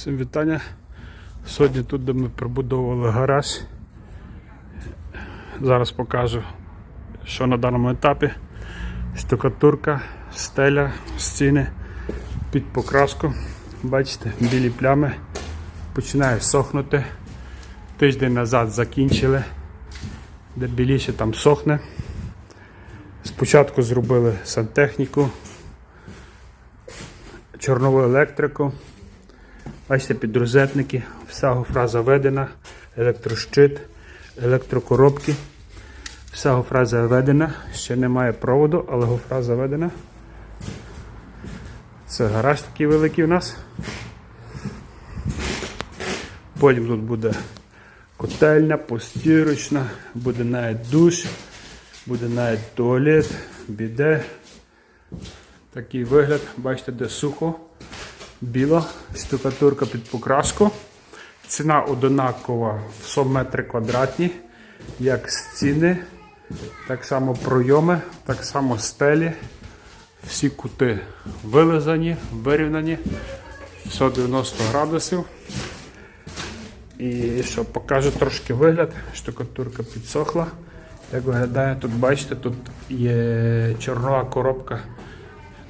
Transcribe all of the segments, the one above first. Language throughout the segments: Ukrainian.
Всім вітання. Сьогодні тут, де ми прибудовували гараж. Зараз покажу, що на даному етапі. Штукатурка, стеля, стіни під покраску. Бачите, білі плями починає сохнути. Тиждень назад закінчили, де біліше там сохне. Спочатку зробили сантехніку, чорнову електрику. Бачите, підрозетники, вся гофра заведена, електрощит, електрокоробки. Вся гофра заведена, ще немає проводу, але гофра заведена. Це гараж такий великий у нас. Потім тут буде котельня, постірочна, буде навіть душ, буде навіть туалет, біде. Такий вигляд, бачите, де сухо біла штукатурка під покраску. Ціна одинакова в 100 метри квадратні, як стіни, так само пройоми, так само стелі. Всі кути вилизані, вирівнані 190 градусів. І що покажу трошки вигляд, штукатурка підсохла. Як виглядає, тут бачите, тут є чорнова коробка,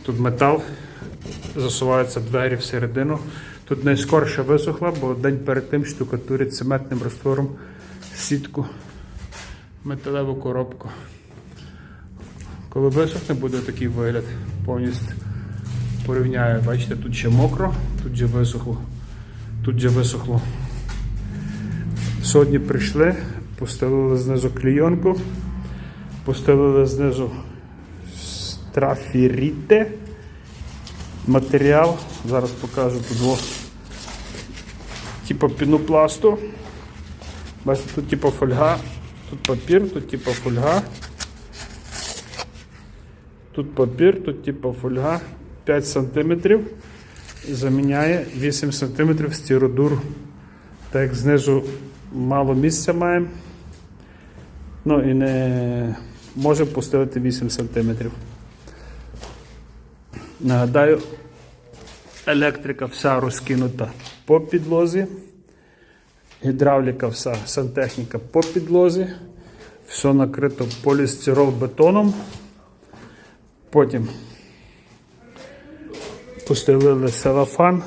тут метал, засуваються двері всередину. Тут найскорше висохла, бо день перед тим штукатурять цементним раствором сітку, металеву коробку. Коли висохне, буде такий вигляд. Повністю порівняю. Бачите, тут ще мокро, тут же висохло, тут же висохло. Сьогодні прийшли, постелили знизу клійонку, постелили знизу страфіріте матеріал. Зараз покажу тут двох. Типу пінопласту. Бачите, тут типу фольга, тут папір, тут типу фольга. Тут папір, тут типу фольга 5 см. Заміняє 8 см стіродур. Так як знизу мало місця маємо. Ну і не може поставити 8 см. Нагадаю, електрика вся розкинута по підлозі, гідравліка вся, сантехніка по підлозі, все накрито полістирол бетоном. Потім постелили селафан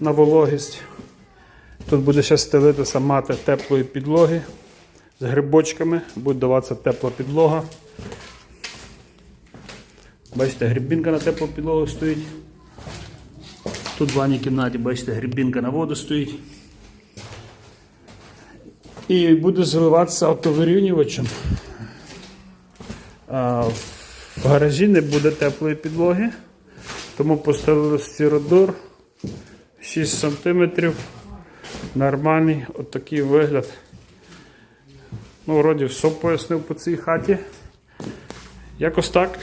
на вологість. Тут буде ще стелитися мати теплої підлоги з грибочками, буде даватися тепла підлога. Бачите, грибінка на теплу підлогу стоїть. Тут в ванній кімнаті, бачите, грибінка на воду стоїть. І буде зливатися автовирівнювачем. А в гаражі не буде теплої підлоги, тому поставили стіродур 6 см. Нормальний отакий вигляд. Ну, вроді все пояснив по цій хаті. Якось так.